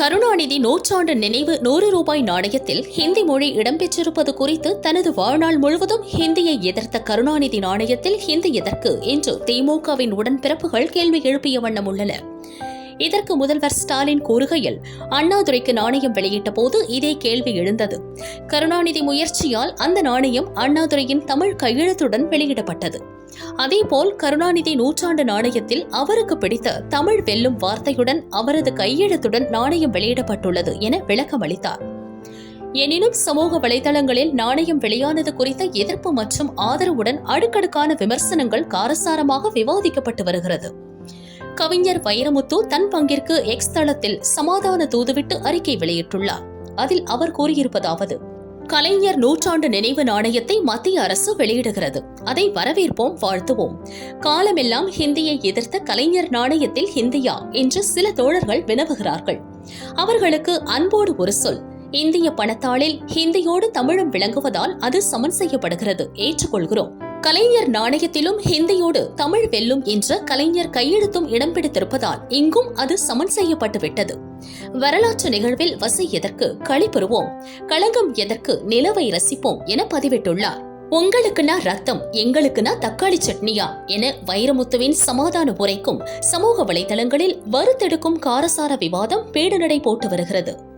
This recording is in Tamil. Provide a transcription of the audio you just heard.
கருணாநிதி நூற்றாண்டு நினைவு நூறு ரூபாய் நாணயத்தில் ஹிந்தி மொழி இடம்பெற்றிருப்பது குறித்து தனது வாழ்நாள் முழுவதும் ஹிந்தியை எதிர்த்த கருணாநிதி நாணயத்தில் ஹிந்தி எதற்கு என்று திமுகவின் உடன்பிறப்புகள் கேள்வி எழுப்பிய வண்ணம் உள்ளன. இதற்கு முதல்வர் ஸ்டாலின் கூறுகையில் அண்ணாதுரைக்கு நாணயம் வெளியிட்ட போது இதே கேள்வி எழுந்தது. கருணாநிதி முயற்சியால் அந்த நாணயம் அண்ணாதுரையின் தமிழ் கையெழுத்துடன் வெளியிடப்பட்டது. அதேபோல் கருணாநிதி நூற்றாண்டு நாணயத்தில் அவருக்கு பிடித்த தமிழ் வெல்லும் வார்த்தையுடன் அவரது கையெழுத்துடன் நாணயம் வெளியிடப்பட்டுள்ளது என விளக்கம் அளித்தார் எனினும் சமூக வலைதளங்களில் நாணயம் வெளியானது குறித்த எதிர்ப்பு மற்றும் ஆதரவுடன் அடுக்கடுக்கான விமர்சனங்கள் காரசாரமாக விவாதிக்கப்பட்டு வருகிறது. கவிஞர் வைரமுத்து தன் பங்கிற்கு எக்ஸ் தளத்தில் சமாதான தூதுவிட்டு அறிக்கை வெளியிட்டுள்ளார். அதில் அவர் கூறியிருப்பதாவது கலைஞர் நூற்றாண்டு நினைவு நாணயத்தை மத்திய அரசு வெளியிடுகிறது. அதை வரவேற்போம் வாழ்த்துவோம். காலமெல்லாம் ஹிந்தியை எதிர்த்த கலைஞர் நாணயத்தில் ஹிந்தியா? என்று சில தோழர்கள் வினவுகிறார்கள். அவர்களுக்கு அன்போடு ஒரு சொல் இந்திய பணத்தாளில் ஹிந்தியோடு தமிழும் விளங்குவதால் அது சமன் செய்யப்படுகிறது. ஏற்றுக்கொள்கிறோம். கலைஞர் நாணயத்திலும் ஹிந்தியோடு தமிழ் வெல்லும் என்ற கலைஞர் கையெழுத்தும் இடம் பிடித்திருப்பதால் இங்கும் அது சமன் செய்யப்பட்டுவிட்டது. வரலாற்று நிகழ்வில் வசை எதற்கு களி பெறுவோம் களங்கம் எதற்கு நிலவை ரசிப்போம் என பதிவிட்டுள்ளார். உங்களுக்குனா ரத்தம் எங்களுக்குனா தக்காளி சட்னியா என வைரமுத்துவின் சமாதான உரைக்கும் சமூக வலைதளங்களில் வறுத்தெடுக்கும் காரசார விவாதம் பேடுநடை போட்டு வருகிறது.